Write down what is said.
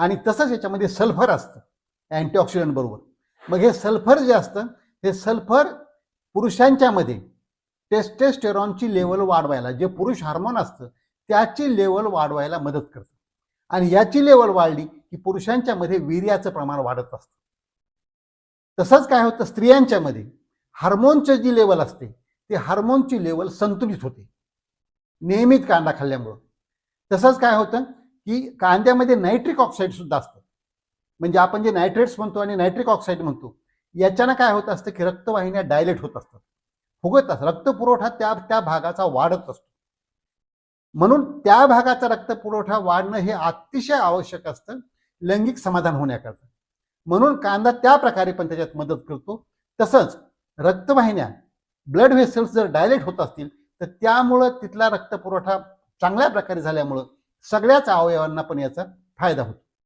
आणि तसंच याच्यामध्ये सल्फर असतं अँटीऑक्सिडंट बरोबर. मग हे सल्फर जे असतं हे सल्फर पुरुषांच्यामध्ये टेस्टेस्टेरॉनची लेवल वाढवायला जे पुरुष हार्मोन असतं त्याची लेवल वाढवायला मदत करतं. आणि याची लेवल वाढली की पुरुषांच्यामध्ये वीर्याचं प्रमाण वाढत असतं. तसंच काय होतं स्त्रियांच्यामध्ये हार्मोनची जी लेवल असते ते हार्मोनची लेवल संतुलित होते. नियमित कांदा खाल्ल्यामुळं. तसंच काय होतं की कांद्यामध्ये नायट्रिक ऑक्साईड सुद्धा असतं. म्हणजे आपण जे नायट्रेट्स म्हणतो आणि नायट्रिक ऑक्साईड म्हणतो याच्यानं काय होत असतं की रक्तवाहिन्या डायलेट होत असतात. फुगत असतात. रक्तपुरवठा त्या त्या भागाचा वाढत असतो. म्हणून त्या भागाचा रक्तपुरवठा वाढणं हे अतिशय आवश्यक असतं. लैंगिक समाधान होण्याकरता. म्हणून कांदा त्या प्रकारे पण त्याच्यात मदत करतो. तसंच रक्तवाहिन्या ब्लड व्हेसल्स जर डायलेट होत असतील तर त्यामुळं तिथला रक्तपुरवठा चांगल्या प्रकारे झाल्यामुळं सगळ्याच अवयवांना पण याचा फायदा होतो.